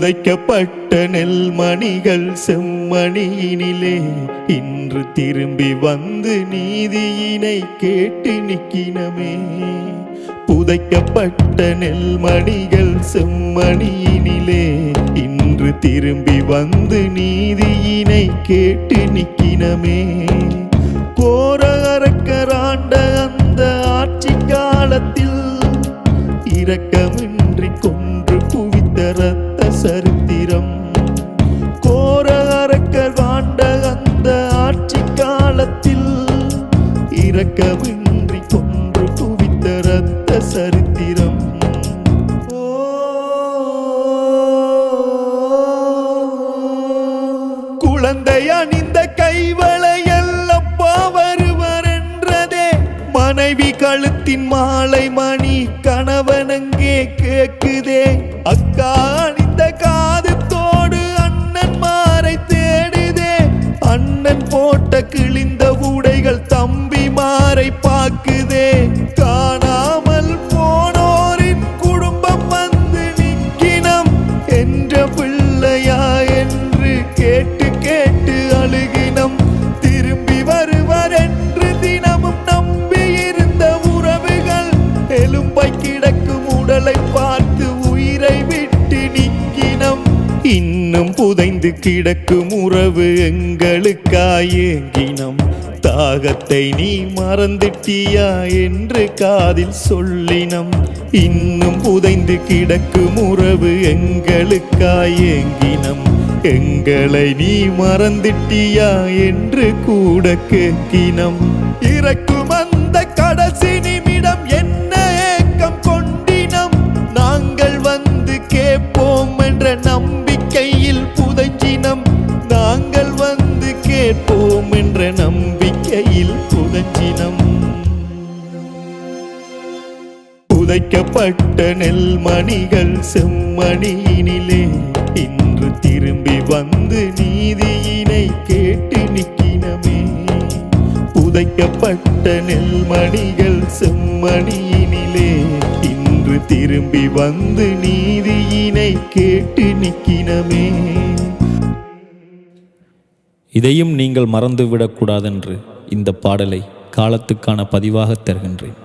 புதைக்கப்பட்ட நெல்மணிகள் செம்மணியினிலே இன்று திரும்பி வந்து நீதியினை கேட்டு நிக்கினமே புதைக்கப்பட்ட நெல்மணிகள் செம்மணியினிலே இன்று திரும்பி வந்து நீதியினை கேட்டு நிக்கினமே கோர அரக்கராண்ட அந்த ஆட்சி காலத்தில் இரக்கமின்றி கொன்று குவித்த சரித்திரம். கோர அரக்கர் வாண்ட அந்த ஆட்சி காலத்தில் இரக்கமின்றி கொன்று குவித்த ரத்த சரித்திரம். குழந்தை அணிந்த கைவளையல்லப்பா வருவர் என்றதே. மனைவி கழுத்தின் மாலை மணி கணவனங்கே கேக்குதே அக்கா அண்ணன் கிழிந்த ஊடைகள் இன்னும் புதைந்து கிடக்கும் உறவு எங்களுக்காயேங்கினம் தாகத்தை நீ மறந்துட்டியா என்று காதில் சொல்லினம். இன்னும் புதைந்து கிடக்கும் உறவு எங்களுக்காயேங்கினம் எங்களை நீ மறந்துட்டியா என்று கூட கேட்கினம். இறக்கும் அந்த கடைசி கேட்போம் என்ற நம்பிக்கையில் புதஞ்சினம் புதைக்கப்பட்ட நெல்மணிகள் செம்மணியினிலே இன்று திரும்பி வந்து நீதியினை கேட்டு நிக்கினமே புதைக்கப்பட்ட நெல்மணிகள் செம்மணியினிலே இன்று திரும்பி வந்து நீதியினை கேட்டு நிக்கினமே இதையும் நீங்கள் மறந்துவிடக்கூடாதென்று இந்த பாடலை காலத்துக்கான பதிவாக தருகின்றேன்.